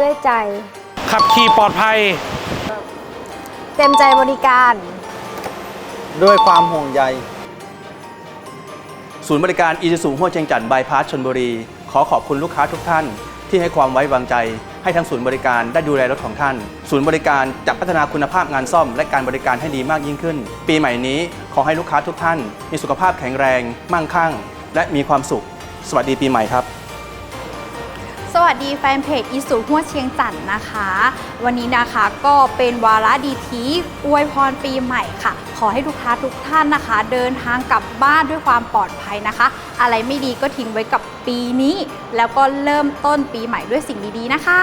ด้วยใจ ขับขี่ปลอดภัย เต็มใจบริการ ด้วยความห่วงใย ศูนย์บริการอี u ูหัวเชียงจันทร์บายพาสชนบุรี ขอขอบคุณลูกค้าทุกท่าน ที่ให้ความไว้วางใจ ให้ทางศูนย์บริการได้ดูแลรถของท่าน ศูนย์บริการจะพัฒนาคุณภาพงานซ่อม และการบริการให้ดีมากยิ่งขึ้น ปีใหม่นี้ขอให้ลูกค้าทุกท่าน มีสุขภาพแข็งแรง มั่งคั่ง และมีความสุข สวัสดีปีใหม่ครับ สวัสดีแฟนเพจอีสุหัวเชียงจันทร์นะคะ วันนี้นะคะก็เป็นวาระดีทีอวยพรปีใหม่ค่ะ อให้ลูกค้าทุกท่านนะคะ เดินทางกลับบ้านด้วยความปลอดภัยนะคะ อะไรไม่ดีก็ทิ้งไว้กับปีนี้ แล้วก็เริ่มต้นปีใหม่ด้วยสิ่งดีๆนะคะ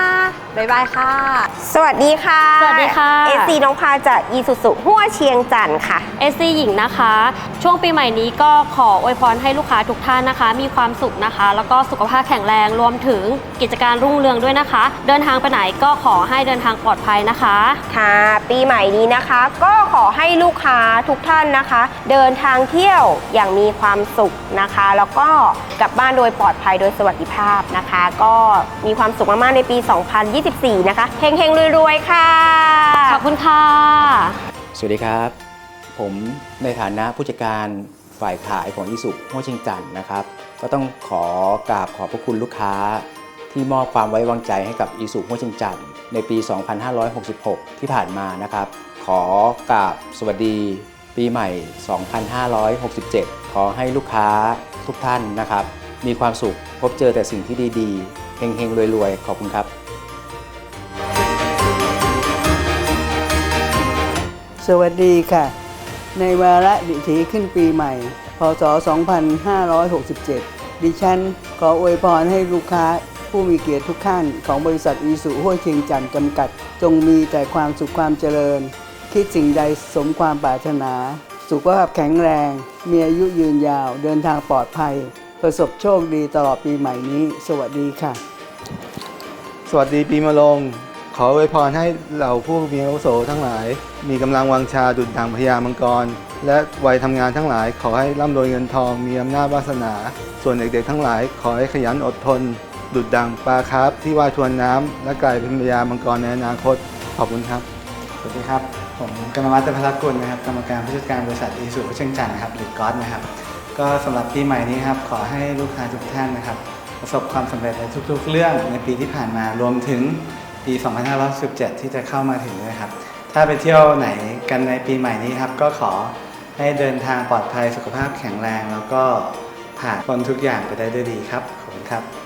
บ๊ายบายค่ะ สวัสดีค่ะสวัสดีค่ะ เอซีน้องพาจากอีสุสุหัวเชียงจันทร์ค่ะ เอสซีหญิงนะคะ ช่วงปีใหม่นี้ก็ขออวยพรให้ลูกค้าทุกท่านนะคะ มีความสุขนะคะ แล้วก็สุขภาพแข็งแรงรวมถึงกิจการรุ่งเรืองด้วยนะคะ เดินทางไปไหนก็ขอให้เดินทางปลอดภัยนะคะ ค่ะ ปีใหม่นี้นะคะ ก็ขอให้ลูกค้าทุกท่านนะคะ เดินทางเที่ยวอย่างมีความสุขนะคะ แล้วก็กลับบ้านโดยปลอดภัยโดยสวัสดิภาพนะคะ ก็มีความสุขมากๆในปี 2024 นะคะเฮงๆรวยๆค่ะขอบคุณค่ะสวัสดีครับ ผมในฐานะผู้จัดการฝ่ายขายของอิสุห้วยเชียงจันทร์นะครับ ก็ต้องขอกราบขอบพระคุณลูกค้า ที่มอบความไว้วางใจให้กับอิสุห้วยเชียงจันทร์ในปี 2566 ที่ผ่านมานะครับข อกราบสวัสดีปีใหม่ 2567 ขอให้ลูกค้าทุกท่านนะครับ มีความสุขพบเจอแต่สิ่งที่ดีๆเฮงๆรวยๆ ขอบคุณครับ สวัสดีค่ะ ในวาระดิถีขึ้นปีใหม่ พศ 2567 ดิฉันขออวยพรให้ลูกค้าผู้มีเกียรติทุกท่านของบริษัทอีสุห้วยเชียงจันทร์จำกัด จงมีแต่ความสุขความเจริญ คิดสิ่งใดสมความปรารถนา สุขภาพแข็งแรง มีอายุยืนยาว เดินทางปลอดภัย ประสบโชคดีตลอดปีใหม่นี้ สวัสดีค่ะ สวัสดีปีมะโรงขออวยพรให้เหล่าผู้มีอาวุโสทั้งหลาย มีกำลังวังชาดุจดังพญามังกร และวัยทำงานทั้งหลาย ขอให้ร่ำรวยเงินทอง มีอำนาจวาสนา ส่วนเด็กๆทั้งหลาย ขอให้ขยันอดทน ดุจดังปลาคาร์ฟที่ว่ายทวนน้ำและกลายเป็นพญามังกรในอนาคต ขอบคุณครับ สวัสดีครับ ผมกรรมวัฒน์เตพลักกุลนะครับกรรมการผู้จัดการบริษัทอีสุเชียงจันทร์นะครับหรือก๊อตนะครับ ก็สำหรับปีใหม่นี้ครับ ขอให้ลูกค้าทุกท่านนะครับ ประสบความสำเร็จในทุก ๆ เรื่องในปีที่ผ่านมารวมถึงปี 2517 ที่จะเข้ามาถึงนะครับ ถ้าไปเที่ยวไหนกันในปีใหม่นี้ครับ ก็ขอให้เดินทางปลอดภัยสุขภาพแข็งแรง แล้วก็ผ่านพ้นทุกอย่างไปได้ด้วยดีครับขอบคุณครับ